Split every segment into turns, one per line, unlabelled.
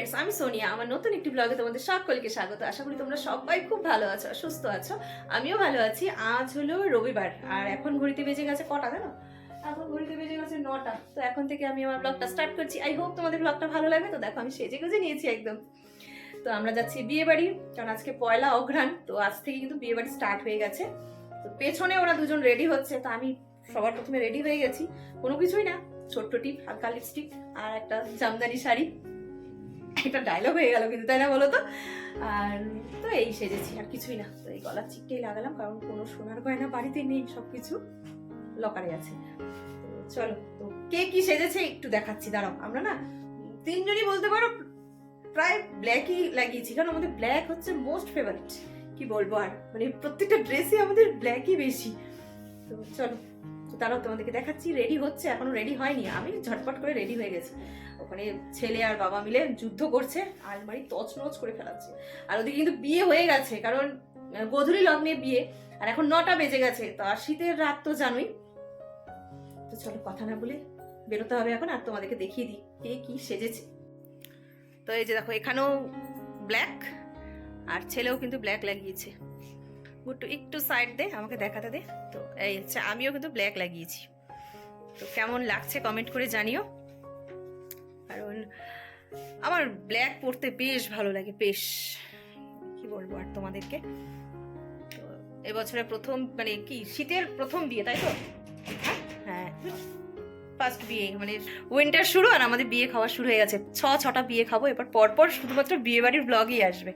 Friends আমি সোনিয়া আমার নতুন একটি ব্লগে তোমাদের সকলকে স্বাগত। আশা করি তোমরা সবাই খুব ভালো আছো সুস্থ আছো। আমিও ভালো আছি। আজ হলো রবিবার আর এখন ঘড়িতে বেজে গেছে কটা জানো? এখন ঘড়িতে বেজে গেছে নটা। তো এখন থেকে আমি আমার ব্লগটা স্টার্ট করছি। আই হোপ তোমাদের ব্লগটা ভালো লাগবে। তো দেখো আমি সেজে গুজে নিয়েছি একদম। তো আমরা যাচ্ছি বিয়ে বাড়ি কারণ আজকে পয়লা অঘ্রাণ তো আজ থেকে কিন্তু বিয়ে বাড়ি স্টার্ট হয়ে গেছে। তো পেছনে ওরা দুজন রেডি হচ্ছে তো আমি সবার প্রথমে রেডি হয়ে গেছি। কোনো কিছুই না ছোট্ট টিপ হালকা লিপস্টিক আর একটা জামদানি শাড়ি। একটা ডায়লগ হয়ে গেল কিন্তু, তাই না বলো তো? আর তো এই সেজেছি, আর কিছুই না। তো এই গলার চিকটাই লাগালাম, কারণ কোনো সোনার গয়না বাড়িতে নেই সব কিছু লকারে আছে চলো, তো কে কি সেজেছে একটু দেখাচ্ছি, দাঁড়াও। আমরা না তিনজনই বলতে পারো, প্রায় ব্ল্যাকই লাগিয়েছি, কারণ আমাদের ব্ল্যাক হচ্ছে মোস্ট ফেভারিট কি বলব আর? মানে প্রত্যেকটা ড্রেসই আমাদের ব্ল্যাকই বেশি। তো চলো তারাও তোমাদেরকে দেখাচ্ছি। রেডি হচ্ছে, এখনও রেডি হয়নি। আমি ঝটপট করে রেডি হয়ে গেছি। ওখানে ছেলে আর বাবা মিলে যুদ্ধ করছে, আলমারি তছনছ করে ফেলাচ্ছে। আর ওদিকে কিন্তু বিয়ে হয়ে গেছে, কারণ গোধূলি লগ্নে বিয়ে, আর এখন নটা বেজে গেছে। তো আর শীতের রাত তো জানোই। তো চলো, কথা না বলে বেরোতে হবে এখন, আর তোমাদেরকে দেখিয়ে দিই কে কি সেজেছে। তো এই যে দেখো, এখানেও ব্ল্যাক আর ছেলেও কিন্তু ব্ল্যাক লাগিয়েছে। গুট্টু একটু সাইড দে, আমাকে দেখাতে দে। তো এই হচ্ছে, আমিও কিন্তু ব্ল্যাক লাগিয়েছি। তো কেমন লাগছে কমেন্ট করে জানিও। কারণ আমার ব্ল্যাক পরতে বেশ ভালো লাগে, বেশ। কি বলব আর তোমাদেরকে? তো এবছরের প্রথম মানে কি, শীতের প্রথম বিয়ে, তাই তো? হ্যাঁ? ফার্স্ট বিয়ে মানে উইন্টার শুরু আর আমাদের বিয়ে খাওয়া শুরু হয়ে গেছে। ছ, ছটা বিয়ে খাব, এবার পরপর শুধুমাত্র বিয়ে বাড়ির ব্লগই আসবে।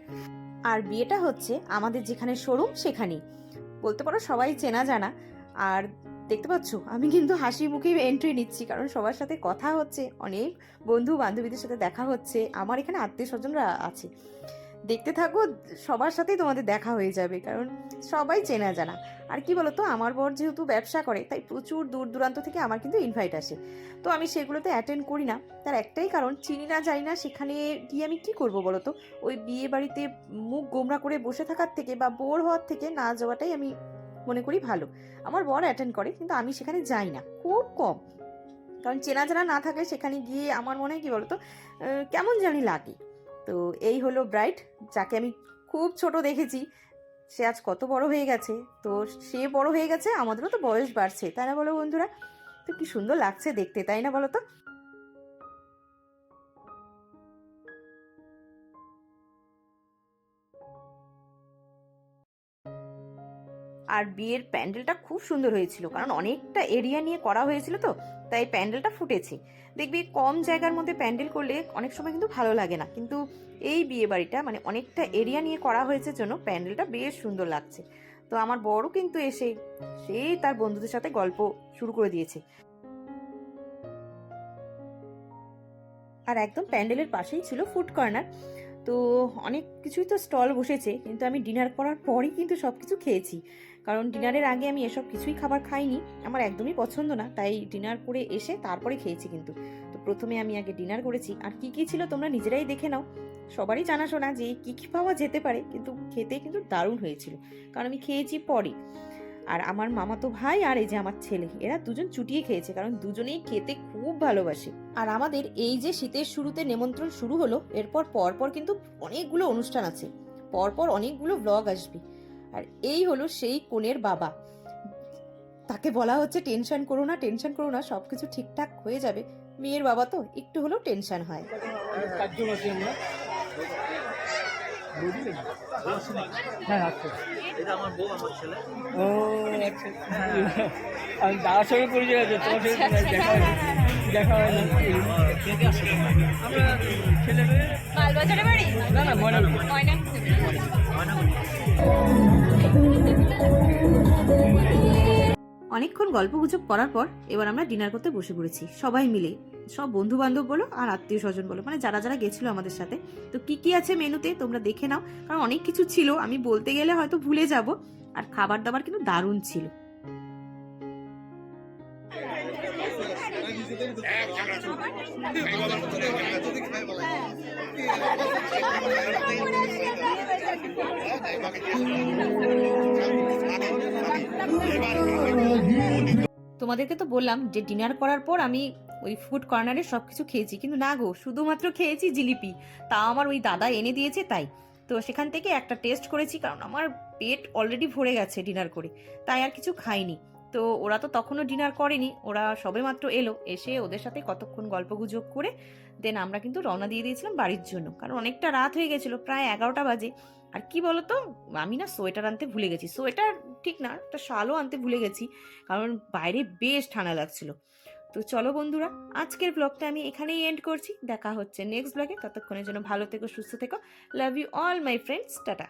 আর বিয়েটা হচ্ছে আমাদের যেখানে শোরুম, সেখানেই। বলতে পারো সবাই চেনা জানা। আর দেখতে পাচ্ছ, আমি কিন্তু হাসি মুখে এন্ট্রি নিচ্ছি, কারণ সবার সাথে কথা হচ্ছে, অনেক বন্ধু বান্ধবীদের সাথে দেখা হচ্ছে, আমার এখানে আত্মীয় স্বজনরা আছে। দেখতে থাকো, সবার সাথেই তোমাদের দেখা হয়ে যাবে, কারণ সবাই চেনা জানা। আর কি বলতো, আমার বর যেহেতু ব্যবসা করে, তাই প্রচুর দূর দূরান্ত থেকে আমার কিন্তু ইনভাইট আসে। তো আমি সেগুলোতে অ্যাটেন্ড করি না। তার একটাই কারণ, চিনি না যাই না, সেখানে গিয়ে আমি কি করব বলো তো ওই বিয়ে বাড়িতে মুখ গোমরা করে বসে থাকার থেকে বা বোর হওয়ার থেকে না যাওয়াটাই আমি মনে করি ভালো। আমার বর অ্যাটেন্ড করে, কিন্তু আমি সেখানে যাই না, খুব কম। কারণ চেনা জানা না থাকলে সেখানে গিয়ে আমার মনে হয় কি বলতো কেমন জানি লাগে। তো এই হলো ব্রাইট, যাকে আমি খুব ছোট দেখেছি। সে আজ কত বড় হয়ে গেছে। তো সে বড় হয়ে গেছে, আমাদেরও তো বয়স বাড়ছে। তাই না বলো বন্ধুরা? তো কি সুন্দর লাগছে দেখতে, তাই না বলো তো? আর বিয়ের প্যান্ডেলটা খুব সুন্দর হয়েছিল, কারণ অনেকটা এরিয়া নিয়ে করা হয়েছিল তো, তাই প্যান্ডেলটা ফুটেছে। দেখবি কম জায়গার মধ্যে প্যান্ডেল করলে অনেক সময় কিন্তু ভালো লাগে না, কিন্তু এই বিয়ে বাড়িটা মানে অনেকটা এরিয়া নিয়ে করা হয়েছে জন্য প্যান্ডেলটা বেশ সুন্দর লাগছে। তো আমার বড় কিন্তু এসে সেই তার বন্ধুদের সাথে গল্প শুরু করে দিয়েছে। আর একদম প্যান্ডেলের পাশেই ছিল ফুড কর্নার। তো অনেক কিছুই তো স্টল বসেছে, কিন্তু আমি ডিনার করার পরই কিন্তু সব কিছু খেয়েছি। কারণ ডিনারের আগে আমি এসব কিছুই খাবার খাইনি, আমার একদমই পছন্দ না, তাই ডিনার করে এসে তারপরে খেয়েছি কিন্তু। তো প্রথমে আমি আগে ডিনার করেছি, আর কি কি ছিল তোমরা নিজেরাই দেখে নাও। সবারই জানাশোনা যে কি কি পাওয়া যেতে পারে, কিন্তু খেতে কিন্তু দারুণ হয়েছিল, কারণ আমি খেয়েছি পরে। আর আমার মামাতো ভাই আর এই যে আমার ছেলে, এরা দুজন চুটিয়ে খেয়েছে, কারণ দুজনেই খেতে খুব ভালোবাসে। আর আমাদের এই যে শীতের শুরুতে নেমন্ত্রণ শুরু হলো, এরপর পরপর কিন্তু অনেকগুলো অনুষ্ঠান আছে। পরপর অনেকগুলো ব্লগ আসবে। আর এই হলো সেই কোণের বাবা। তাকে বলা হচ্ছে, টেনশন করো না, টেনশন করো না সব কিছু ঠিকঠাক হয়ে যাবে। মেয়ের বাবা তো একটু হলেও টেনশন হয়।
হ্যাঁ আচ্ছা।
আমার ছেলে
ও আচ্ছা। আমি দাদার সঙ্গে পরিচয় আছে তোমার সঙ্গে দেখা হয় দেখা হয়? আমরা ছেলে না না ময়না
ময়না
ময়নামণি।
অনেকক্ষণ গল্প গুজব করার পর এবার আমরা ডিনার করতে বসে পড়েছি। সবাই মিলে, সব বন্ধু বান্ধব বলো আর আত্মীয় স্বজন বলো মানে যারা যারা গেছিল আমাদের সাথে। তো কি কি আছে মেনুতে তোমরা দেখে নাও, কারণ অনেক কিছু ছিল, আমি বলতে গেলে হয়তো ভুলে যাব, আর খাবার দাবার কিন্তু দারুণ ছিল। তোমাদেরকে তো বললাম যে ডিনার করার পর আমি ওই ফুড কর্নারে সব কিছু খেয়েছি। কিন্তু না গো, শুধুমাত্র খেয়েছি জিলিপি। তা আমার ওই দাদা এনে দিয়েছে তাই। তো সেখান থেকে একটা টেস্ট করেছি, কারণ আমার পেট অলরেডি ভরে গেছে ডিনার করে। তাই আর কিছু খাইনি। তো ওরা তো তখনও ডিনার করেনি। ওরা সবেমাত্র এলো, এসে ওদের সাথে কতক্ষণ গল্পগুজব করে দেন আমরা কিন্তু রওনা দিয়ে দিয়েছিলাম বাড়ির জন্য। কারণ অনেকটা রাত হয়ে গেছিল, প্রায় এগারোটা বাজে। আর কি বলতো, আমি না সোয়েটার আনতে ভুলে গেছি। সোয়েটার ঠিক না, একটা শালও আনতে ভুলে গেছি, কারণ বাইরে বেশ ঠান্ডা লাগছিল। তো চলো বন্ধুরা, আজকের ব্লগটা আমি এখানেই এন্ড করছি। দেখা হচ্ছে নেক্সট ব্লগে ততক্ষণের জন্য ভালো থেকো, সুস্থ থেকো। Love you all my friends tata.